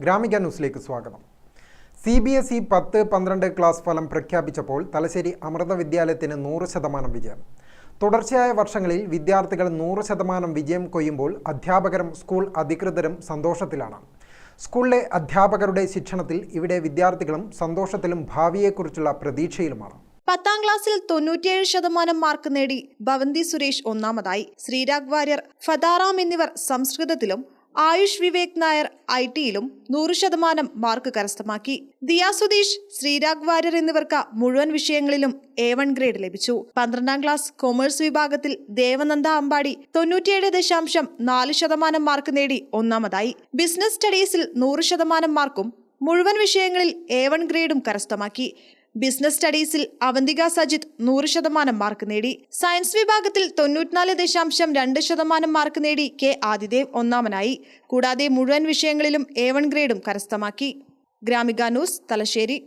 ഗ്രാമിക ന്യൂസിലേക്ക് സ്വാഗതം. C B S E പത്ത് പന്ത്രണ്ട് ക്ലാസ് ഫലം പ്രഖ്യാപിച്ചപ്പോൾ തലശ്ശേരി അമൃത വിദ്യാലയത്തിന് നൂറ് ശതമാനം വിജയം. തുടർച്ചയായ വർഷങ്ങളിൽ വിദ്യാർത്ഥികൾ നൂറ് ശതമാനം വിജയം കൊയ്യുമ്പോൾ അധ്യാപകരും സ്കൂൾ അധികൃതരും സന്തോഷത്തിലാണ്. സ്കൂളിലെ അധ്യാപകരുടെ ശിക്ഷണത്തിൽ ഇവിടെ വിദ്യാർത്ഥികളും സന്തോഷത്തിലും ഭാവിയെക്കുറിച്ചുള്ള പ്രതീക്ഷയിലുമാണ്. പത്താം ക്ലാസ്സിൽ തൊണ്ണൂറ്റിയേഴ് ശതമാനം മാർക്ക് നേടി ഭവന്തി സുരേഷ് ഒന്നാമതായി. ശ്രീരാഗ് വാര്യർ ഫതാറാം എന്നിവർ സംസ്കൃതത്തിലും ആയുഷ് വിവേക് നായർ ഐ ടിയിലും നൂറ് ശതമാനം മാർക്ക് കരസ്ഥമാക്കി. ദിയ സുധീഷ് ശ്രീരാഗ് വാര്യർ എന്നിവർക്ക് മുഴുവൻ വിഷയങ്ങളിലും എ വൺ ഗ്രേഡ് ലഭിച്ചു. പന്ത്രണ്ടാം ക്ലാസ് കൊമേഴ്സ് വിഭാഗത്തിൽ ദേവനന്ദ അമ്പാടി തൊണ്ണൂറ്റിയേഴ് ദശാംശം നാല് ശതമാനം മാർക്ക് നേടി ഒന്നാമതായി. ബിസിനസ് സ്റ്റഡീസിൽ നൂറ് ശതമാനം മാർക്കും മുഴുവൻ വിഷയങ്ങളിൽ എ വൺ ഗ്രേഡും കരസ്ഥമാക്കി. ബിസിനസ് സ്റ്റഡീസിൽ അവന്തിക സജിത് നൂറ് ശതമാനം മാർക്ക് നേടി. സയൻസ് വിഭാഗത്തിൽ തൊണ്ണൂറ്റിനാല് ദശാംശം രണ്ട് ശതമാനം മാർക്ക് നേടി കെ ആദിദേവ് ഒന്നാമനായി. കൂടാതെ മുഴുവൻ വിഷയങ്ങളിലും എ വൺ ഗ്രേഡും കരസ്ഥമാക്കി. ഗ്രാമിക ന്യൂസ് തലശ്ശേരി.